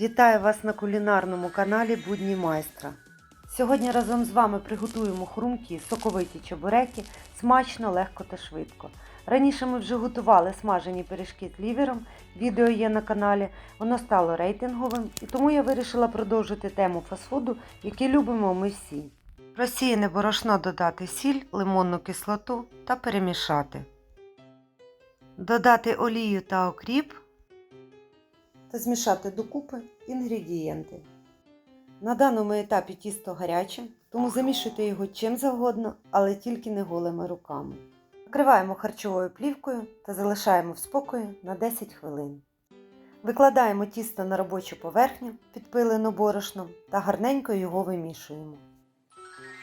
Вітаю вас на кулінарному каналі Будні майстра. Сьогодні разом з вами приготуємо хрумкі, соковиті чебуреки, смачно, легко та швидко. Раніше ми вже готували смажені пиріжки з лівером, відео є на каналі, воно стало рейтинговим, і тому я вирішила продовжити тему фастфуду, який любимо ми всі. Розсіяне борошно додати сіль, лимонну кислоту та перемішати. Додати олію та окріп та змішати докупи інгредієнти. На даному етапі тісто гаряче, тому замішуйте його чим завгодно, але тільки не голими руками. Накриваємо харчовою плівкою та залишаємо в спокої на 10 хвилин. Викладаємо тісто на робочу поверхню, підпилену борошном та гарненько його вимішуємо.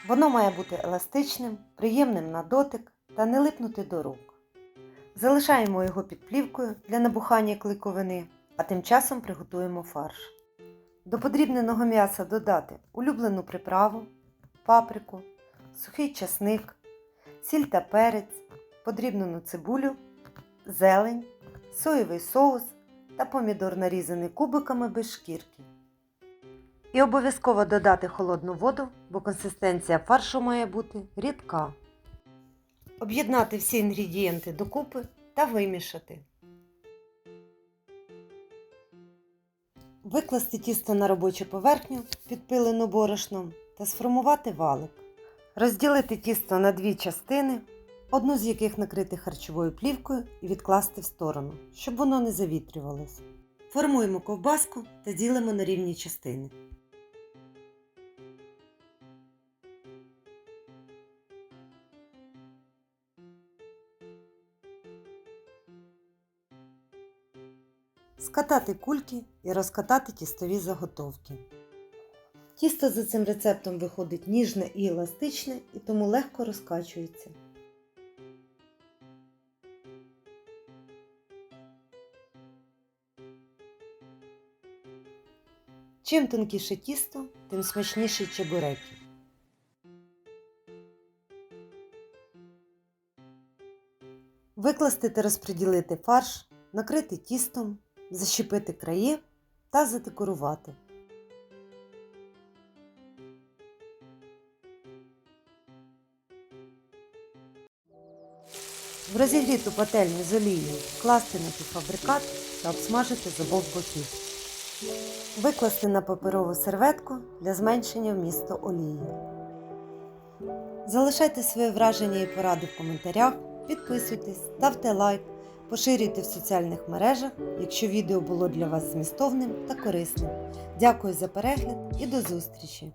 Воно має бути еластичним, приємним на дотик та не липнути до рук. Залишаємо його під плівкою для набухання кликовини, а тим часом приготуємо фарш. До подрібненого м'яса додати улюблену приправу, паприку, сухий часник, сіль та перець, подрібнену цибулю, зелень, соєвий соус та помідор нарізаний кубиками без шкірки. І обов'язково додати холодну воду, бо консистенція фаршу має бути рідка. Об'єднати всі інгредієнти докупи та вимішати. Викласти тісто на робочу поверхню, підпилену борошном, та сформувати валик. Розділити тісто на дві частини, одну з яких накрити харчовою плівкою і відкласти в сторону, щоб воно не завітрювалося. Формуємо ковбаску та ділимо на рівні частини. Скатати кульки і розкатати тістові заготовки. Тісто за цим рецептом виходить ніжне і еластичне і тому легко розкачується. Чим тонкіше тісто, тим смачніший чебуреки. Викласти та розподілити фарш, накрити тістом, защепити краї та задекорувати. В розігріту пательню з олією вкласти напівфабрикат та обсмажити з обох боків. Викласти на паперову серветку для зменшення вмісту олії. Залишайте своє враження і поради в коментарях, підписуйтесь, ставте лайк, поширюйте в соціальних мережах, якщо відео було для вас змістовним та корисним. Дякую за перегляд і до зустрічі!